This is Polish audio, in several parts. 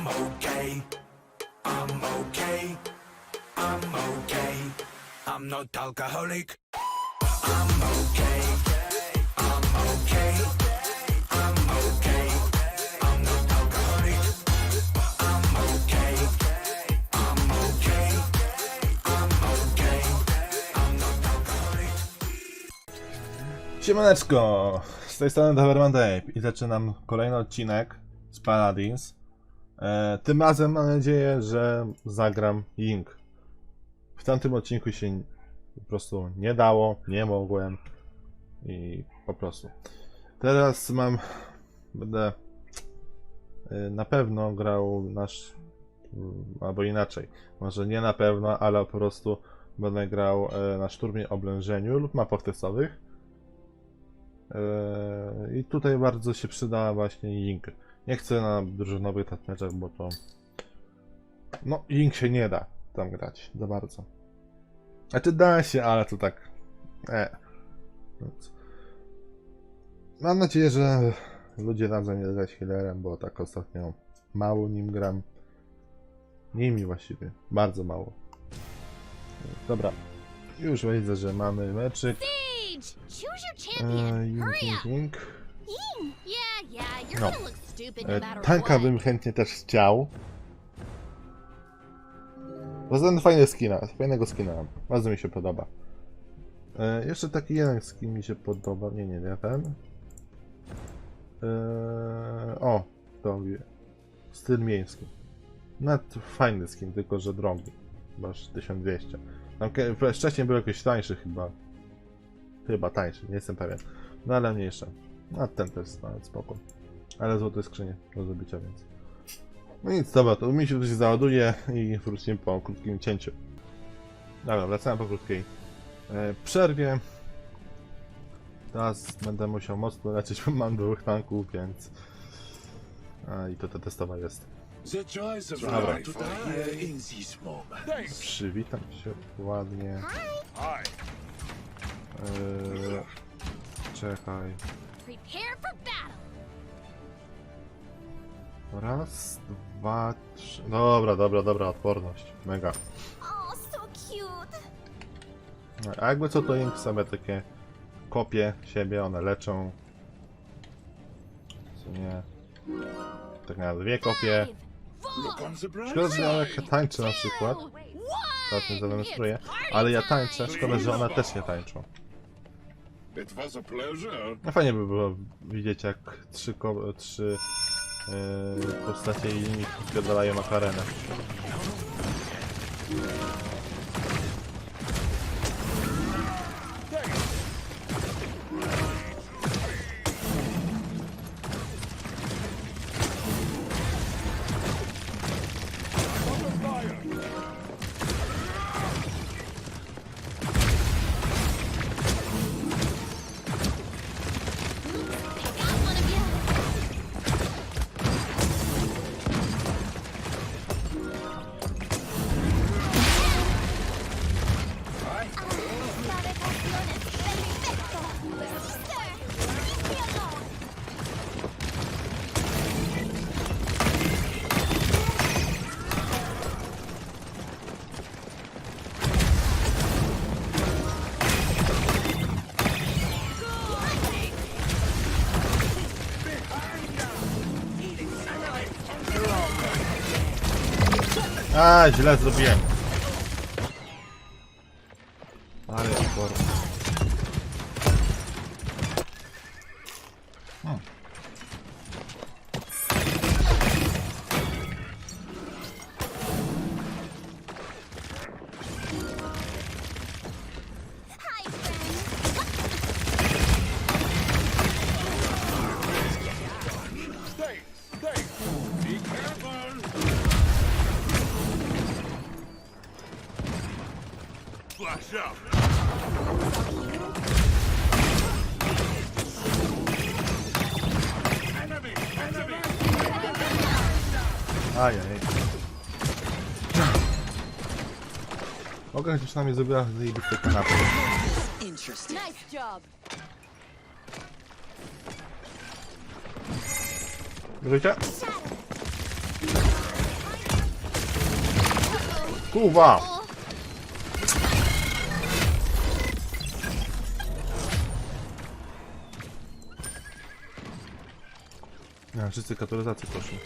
I'm okay. I'm okay. I'm okay. I'm not alcoholic. I'm okay. I'm okay. Siemaneczko! Z tej strony Doberman Dave i zaczynam kolejny odcinek z Paladins. E, tym razem mam nadzieję, że zagram Ying. W tamtym odcinku się po prostu nie dało, nie mogłem i po prostu. Teraz mam, będę e, na pewno grał nasz, mm, albo inaczej, może nie na pewno, ale po prostu będę grał e, na szturmie oblężeniu lub mapach testowych. Eee, I tutaj bardzo się przyda właśnie Ying. Nie chcę na drużynowych tatmeczach, bo to... No, Ying się nie da tam grać za bardzo. Znaczy da się, ale to tak... E. Więc... Mam nadzieję, że ludzie dadzą mi grać healerem, bo tak ostatnio mało nim gram. Nimi właściwie, bardzo mało. Dobra, już widzę, że mamy meczyk. Choose your champion. Ying, Hurry up. No. E, Tanka bym chętnie też chciał. Poza tym fajny skina, fajnego skina mam. Bardzo mi się podoba. E, jeszcze taki jeden skin mi się podoba. Nie, nie, nie ten. E, o, to wie- styl miejski. Nawet fajny skin, tylko że drogi. Chyba aż 1200. Tam wcześniej był jakiś tańszy chyba. Chyba tańszy, nie jestem pewien. No ale mniejsza. A ten też jest nawet spoko. Ale złote skrzynie do zdobycia, więc. No nic, dobra, to mi się to się załaduje i wrócimy po krótkim cięciu. Dobra, wracamy po krótkiej e, przerwie. Teraz będę musiał mocno leczyć, bo mam dwóch tanków, więc... A, i to ta testowa jest. The joys of Dobra. life are here in this moment. Przywitam się ładnie. Eee, czekaj. Prepare for battle. Raz, dwa, trzy. Dobra, dobra, dobra, odporność. Mega. Oh, so cute. A jakby co to im sobie takie kopie siebie, one leczą. Co nie. Tak na dwie kopie. Szkoda, że ona tańczy na przykład. Teraz nie one. zademonstruję. Ale ja tańczę, szkoda, że one też nie tańczą. It was a pleasure. No fajnie by było widzieć jak trzy, ko- trzy postacie i inni wpierdalają na arenę. A, źle zrobiłem. Ale Flash out. Enemy, enemy. Ajaj. Mogę chociaż na mnie zrobiła zajebiste kanapy. Nice job. Bierzecie? Kurwa! Nie, wszyscy katoryzacji poszli.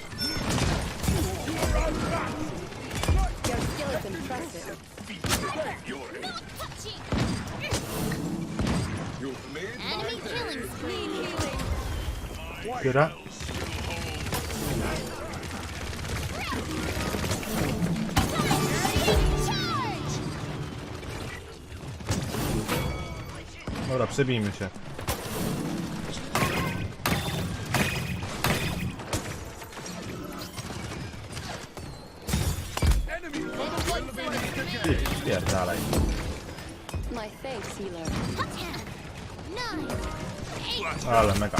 Your skill is impressive. touching. You've made Enemy killing spree. Biera? Charge! Dobra, przebijmy się. Pierdalaj. My thanks, healer. Ten, nine, eight, Ale mega.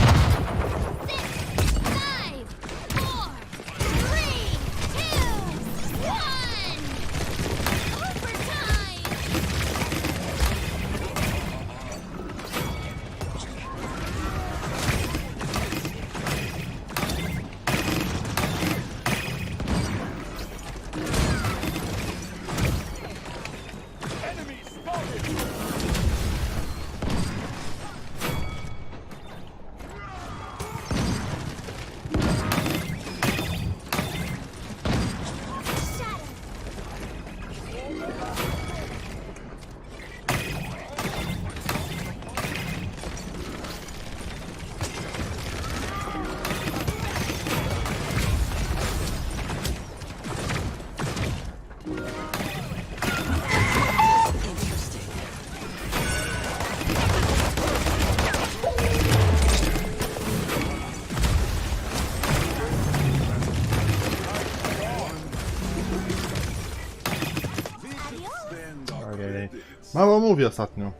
Mało mówię ostatnio.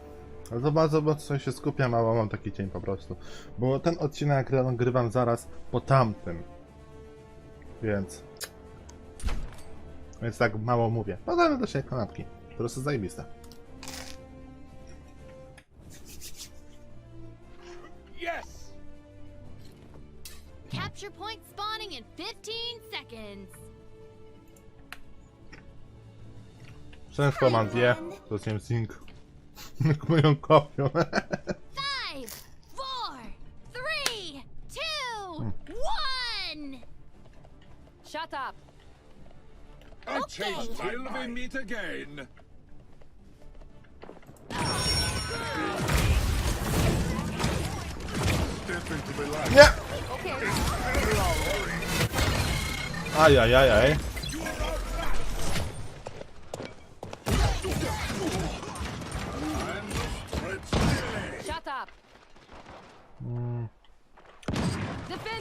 Ale to bardzo mocno się skupiam, mało mam taki dzień po prostu. Bo ten odcinek nagrywam zaraz po tamtym. Więc... Więc tak mało mówię. No damy do siebie kanapki. Po prostu zajebiste. Yes! Capture point spawning in 15 seconds. Często mam dwie, Estou sempre 5. Comer um copo. 5, 4, 3, 2, 1. Shut up. I changed my we meet again. Yeah. Okay. Ai, ai, ai, ai. Defend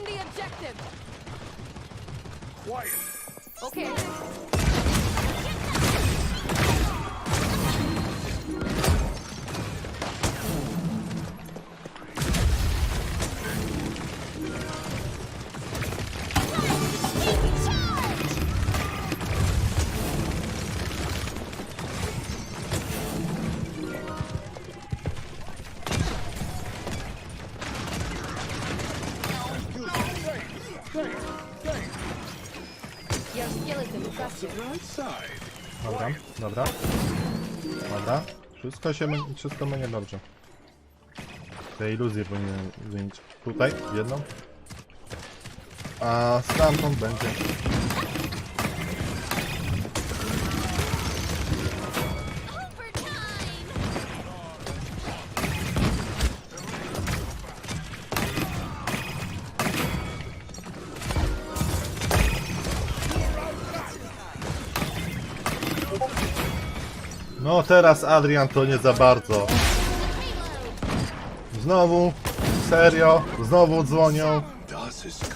the objective. Quiet. Okay. Dobra, dobra. Wszystko się wszystko będzie dobrze. Te iluzje powinien zmienić. Tutaj, jedną. A stamtąd będzie. No teraz Adrian to nie za bardzo. Znowu, serio, znowu dzwonią. Das ist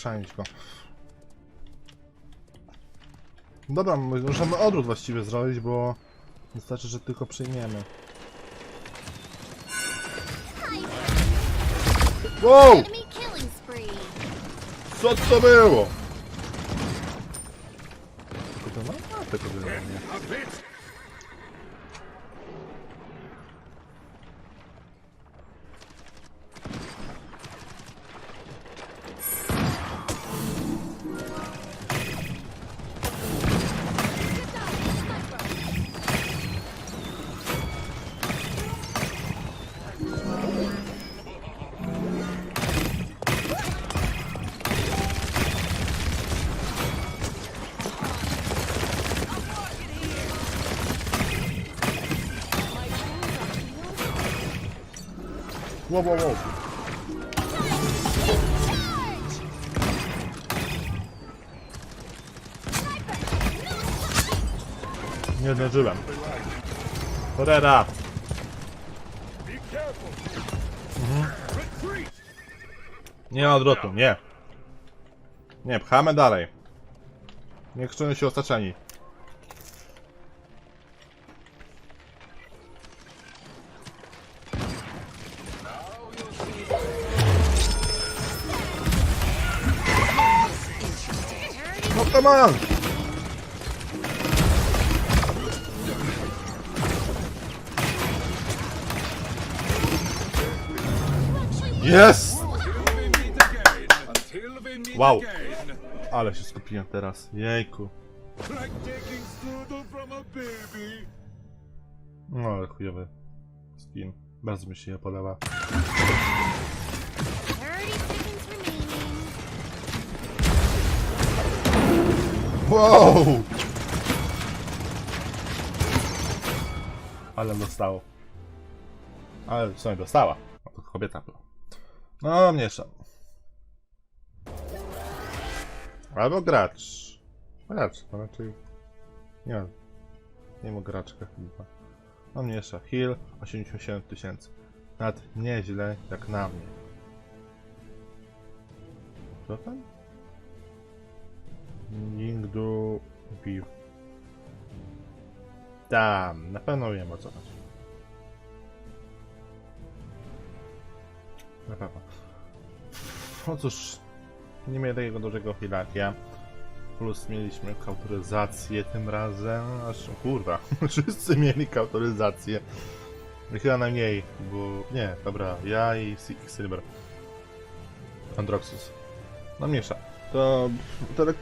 Chrzanić go. Dobra, my możemy odwrót właściwie zrobić, bo wystarczy, że tylko przyjmiemy. Wow! Co to było? Tylko to ma? A, tylko było, nie. Wow, wow, wow. Nie zdążyłem. Careful. Retreat. Nie ma odwrotu, nie. Nie, pchamy dalej. Niech czują się osaczeni. Come on! Jest! Wow. Ale się skupiłem teraz. Jejku. No ale chujowy skin. Bardzo mi się podoba. Wow! Ale dostało. Ale w sumie dostała. To kobieta była. No, mniejsza. Albo gracz. Gracz, to raczej... Nie wiem. Nie ma graczka chyba. No mniejsza. Heal 87 tysięcy. Nawet nieźle jak na mnie. Co tam? Nigdu View. Tam, na pewno wiem o co chodzi. Na pewno. No cóż, nie miałem takiego dużego ja. Plus mieliśmy kautoryzację tym razem. Aż o kurwa, wszyscy mieli kautoryzację. Chyba najmniej, bo. Nie, dobra, ja i Silver. Androxus. No mniejsza. To, to tak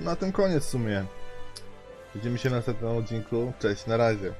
na ten koniec w sumie. Widzimy się na następnym odcinku. Cześć, na razie.